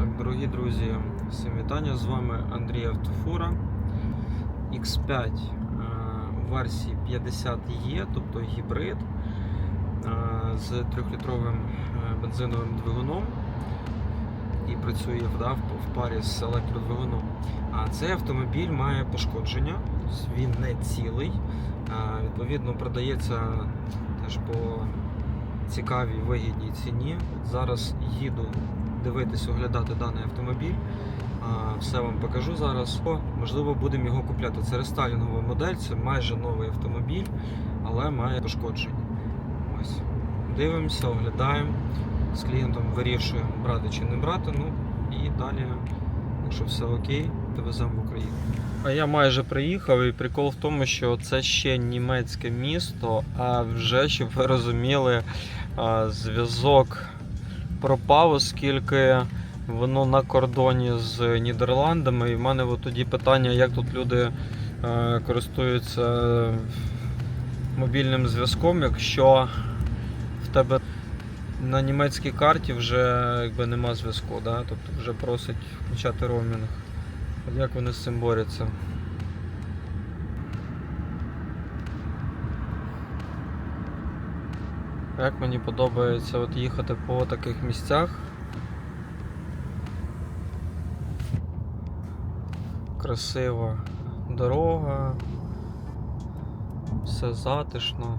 Так, дорогі друзі, всім вітання. З вами Андрій Автофура. X5 е, версії 50E, тобто гібрид е, з 3-літровим е, бензиновим двигуном і працює да, в в парі з електродвигуном. А цей автомобіль має пошкодження, він не цілий. Відповідно, продається теж по цікавій вигідній ціні. Зараз їду дивитись, оглядати даний автомобіль. Все вам покажу зараз. О, можливо, будемо його купляти. Це рестайлінгова модель, це майже новий автомобіль, але має пошкодження. Ось. Дивимося, оглядаємо. З клієнтом вирішуємо, брати чи не брати. Ну і далі, якщо все окей, то веземо в Україну. А я майже приїхав, і прикол в тому, що це ще німецьке місто, а вже, щоб ви розуміли, зв'язок пропав, оскільки воно на кордоні з Нідерландами. І в мене от тоді питання, як тут люди е, користуються мобільним зв'язком, якщо в тебе на німецькій карті вже якби нема зв'язку, да? тобто вже просить включати роумінг. Як вони з цим борються? Як мені подобається от їхати по таких місцях. Красива дорога, все затишно,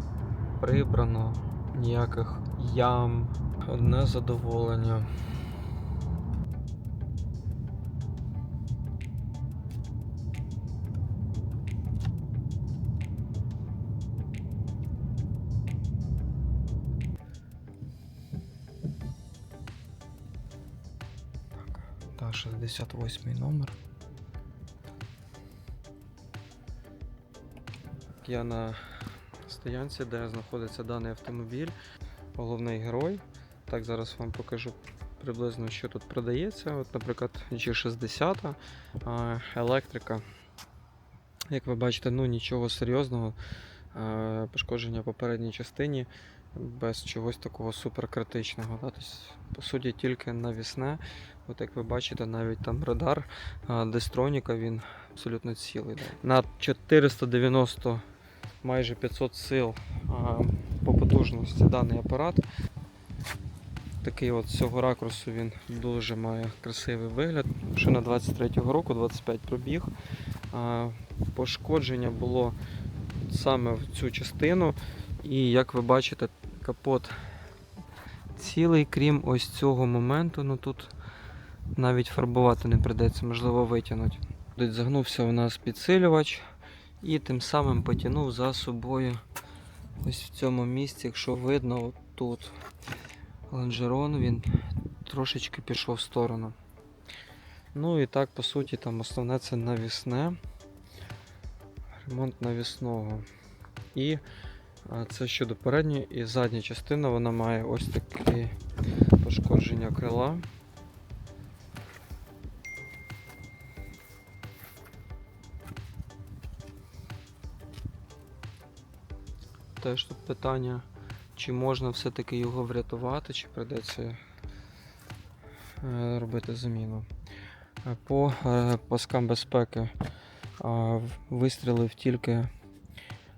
прибрано, ніяких ям, одне задоволення. 68 номер. Я на стоянці, де знаходиться даний автомобіль, головний герой. Так, зараз вам покажу приблизно, що тут продається. От, наприклад, G60, електрика. Як ви бачите, ну нічого серйозного. Пошкодження по передній частині без чогось такого суперкритичного. Да? Тобто, по суті, тільки навісне. От як ви бачите, навіть там радар Дестроніка він абсолютно цілий. Да. На 490 майже 500 сил по потужності даний апарат. Такий от з цього ракурсу він дуже має красивий вигляд. Машина 23-го року, 25 пробіг. Пошкодження було саме в цю частину. І як ви бачите, капот цілий, крім ось цього моменту. Ну тут навіть фарбувати не придеться, можливо, витягнути. Тут загнувся у нас підсилювач і тим самим потягнув за собою ось в цьому місці, якщо видно, от тут лонжерон він трошечки пішов в сторону. Ну і так, по суті, там основне це навісне. Ремонт навісного. І це щодо передньої і задня частина, вона має ось таке пошкодження крила. Теж тут питання, чи можна все-таки його врятувати, чи прийдеться е, робити заміну. Е, По е, паскам безпеки вистрілив тільки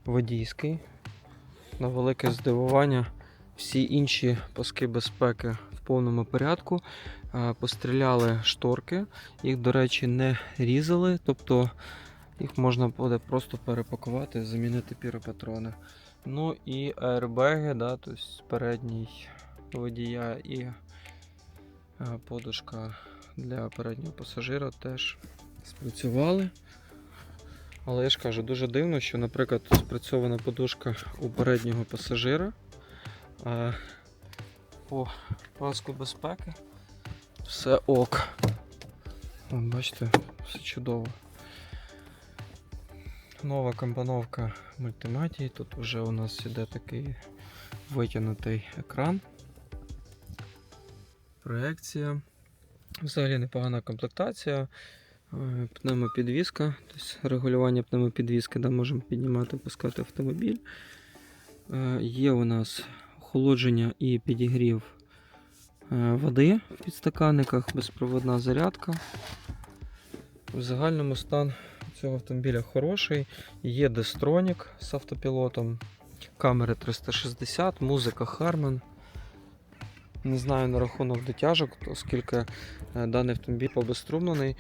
водійський. На велике здивування, всі інші паски безпеки в повному порядку. Постріляли шторки, їх, до речі, не різали, тобто їх можна буде просто перепакувати, замінити піропатрони. Ну і аербеги, да, тобто передній водія і е, подушка для переднього пасажира теж спрацювали. Але я ж кажу, дуже дивно, що, наприклад, спрацьована подушка у переднього пасажира. По паску безпеки все ок. От, бачите, все чудово. Нова компоновка мультиматії. Тут вже у нас іде такий витягнутий екран. Проекція. Взагалі непогана комплектація. Е, Пневмопідвізка, тобто регулювання пневмопідвізки, де можемо піднімати, пускати автомобіль. Е, Є у нас охолодження і підігрів е, води в підстаканниках, безпроводна зарядка. В загальному стан цього автомобіля хороший. Є Destronік з автопілотом, камери 360, музика Harman. Не знаю на рахунок дотяжок, оскільки е, даний автомобіль побезструмлений,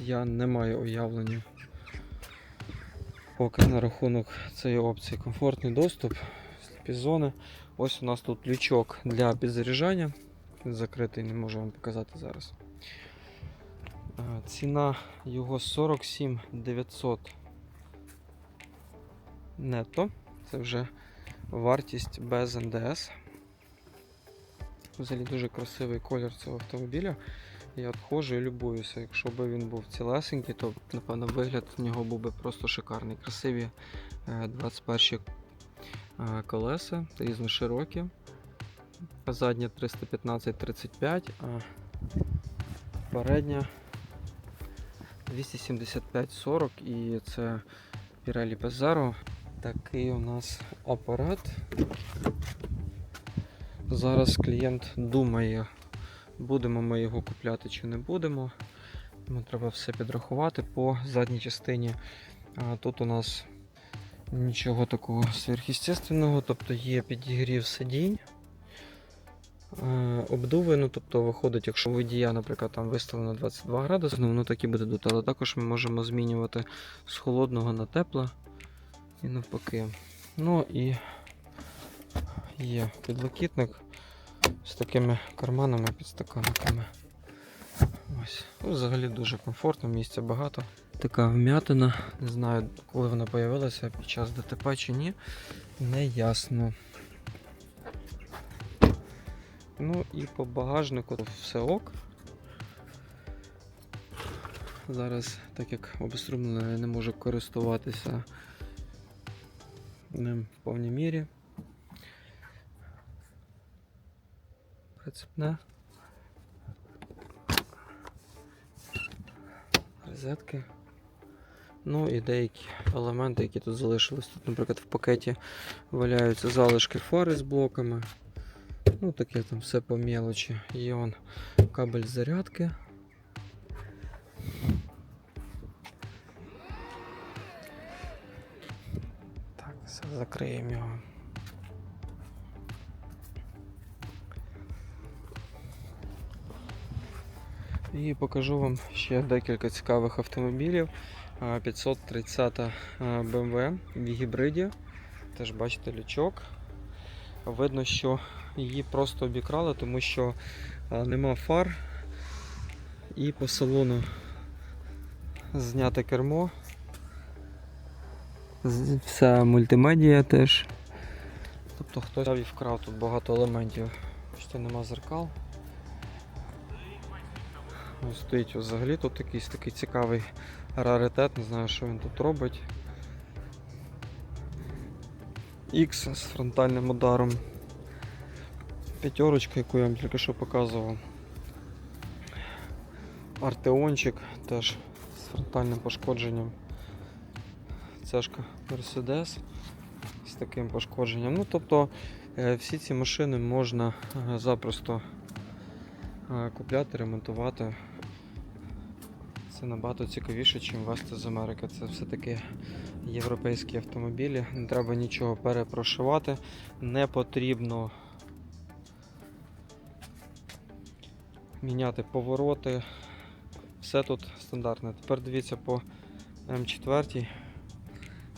я не маю уявлення. Поки на рахунок цієї опції комфортний доступ, сліпі зони. Ось у нас тут лючок для підзаряджання. Він закритий, не можу вам показати зараз. Е, Ціна його 47 900 нетто. Це вже вартість без НДС. Взагалі дуже красивий колір цього автомобіля. Я от ходжу і любуюся. Якщо б він був цілесенький, то напевно вигляд в нього був би просто шикарний. Красиві е, 21 е, колеса, різно широкі. Задня 315-35, а передня 275-40 і це Pirelli Pezzero. Такий у нас апарат. Зараз клієнт думає, будемо ми його купляти чи не будемо. Йому треба все підрахувати по задній частині. Тут у нас нічого такого сверхъестественного, тобто є підігрів сидінь. Е, Обдуви, ну тобто виходить, якщо водія, наприклад, там виставлено 22 градуси, ну воно так і буде дути. Але також ми можемо змінювати з холодного на тепле і навпаки. Ну і є підлокітник з такими карманами, підстаканниками. Ось. Ну, взагалі дуже комфортно, місця багато. Така вмятина. Не знаю, коли вона з'явилася, під час ДТП чи ні. Не ясно. Ну і по багажнику все ок. Зараз, так як обеструмлено, я не можу користуватися ним в повній мірі. Прицепне. Розетки. Ну і деякі елементи, які тут залишились. Тут, наприклад, в пакеті валяються залишки фари з блоками. Ну, таке там все по мелочі. Є он кабель зарядки. Так, все, закриємо його. І покажу вам ще декілька цікавих автомобілів. 530 BMW в гібриді. Теж бачите лючок. Видно, що її просто обікрали, тому що нема фар і по салону зняте кермо. Вся мультимедія теж. Тобто хтось вкрав тут багато елементів. Бачите, нема зеркал. Ось стоїть взагалі тут якийсь такий цікавий раритет, не знаю, що він тут робить. X з фронтальним ударом. П'ятерочка, яку я вам тільки що показував. Артеончик теж з фронтальним пошкодженням. Цешка Mercedes з таким пошкодженням. Ну, тобто е, всі ці машини можна е, запросто е, купляти, ремонтувати. Це набагато цікавіше, ніж вести з Америки. Це все-таки європейські автомобілі. Не треба нічого перепрошивати. Не потрібно міняти повороти. Все тут стандартне. Тепер дивіться по М4.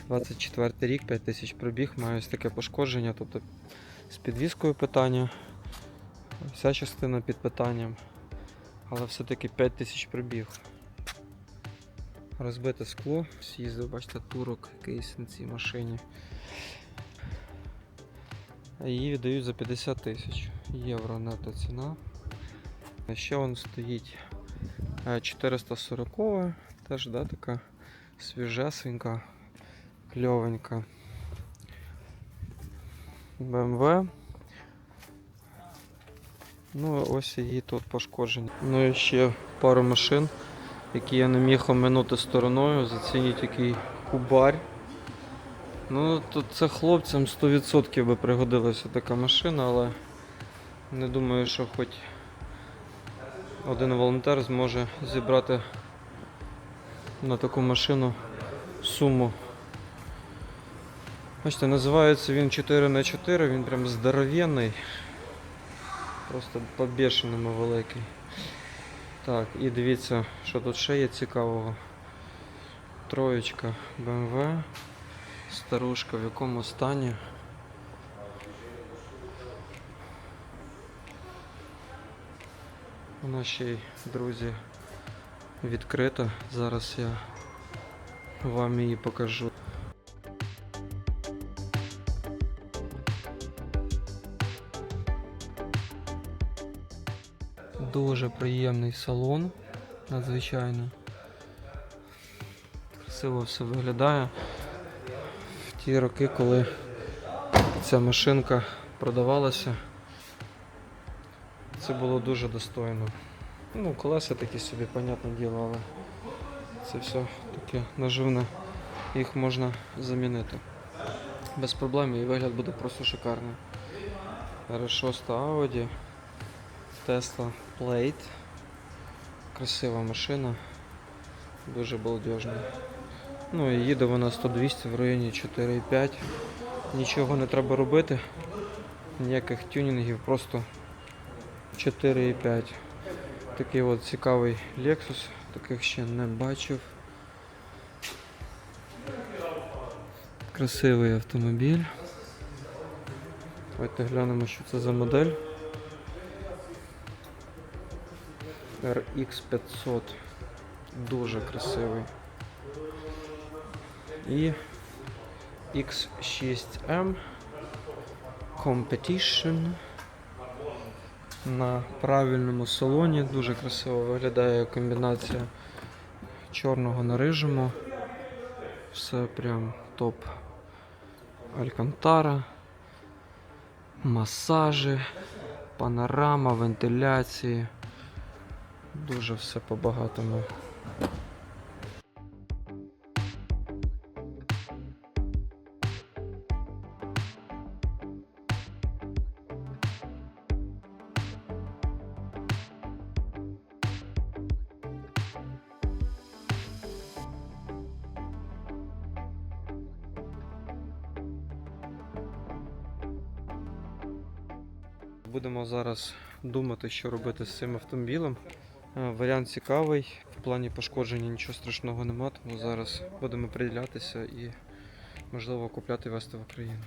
24 рік, 5000 пробіг, маю ось таке пошкодження, тобто з підвіскою питання, вся частина під питанням, але все-таки 5000 пробіг. Розбите скло, з'їздив, бачите, турок якийсь на цій машині. Її віддають за 50 тисяч євро нето ціна. Ще вон стоїть е, 440, теж да, така свіжесенька, кльовенька. BMW. Ну, ось її тут пошкодження. Ну і ще пару машин, які я не міг оминути стороною. Зацініть який кубарь. Ну, тут це хлопцям 100% би пригодилася така машина, але не думаю, що хоч один волонтер зможе зібрати на таку машину суму. Бачите, називається він 4х4, він прям здоровенний. Просто по-бешеному великий. Так, і дивіться, що тут ще є цікавого. Троєчка BMW. Старушка в якому стані. Вона ще й, друзі, відкрита. Зараз я вам її покажу. Дуже приємний салон, надзвичайно. Красиво все виглядає. В ті роки, коли ця машинка продавалася, це було дуже достойно. Ну, колеса такі собі, понятне діло, але це все таке наживне, їх можна замінити. Без проблем і вигляд буде просто шикарний. R6 Audi, Tesla Plate. Красива машина, дуже балдежна. Ну і їде вона 100-200 в районі 4,5. Нічого не треба робити, ніяких тюнінгів, просто 4,5. Такий от цікавий Lexus, таких ще не бачив. Красивий автомобіль. Давайте глянемо, що це за модель. RX 500. Дуже красивий. І X6M Competition на правильному салоні. Дуже красиво виглядає комбінація чорного на рижому. Все прям топ. Алькантара, масажі, панорама, вентиляції. Дуже все по-багатому. Будемо зараз думати, що робити з цим автомобілем. Е, Варіант цікавий, в плані пошкодження нічого страшного нема, тому зараз будемо приділятися і можливо купляти вести в Україну.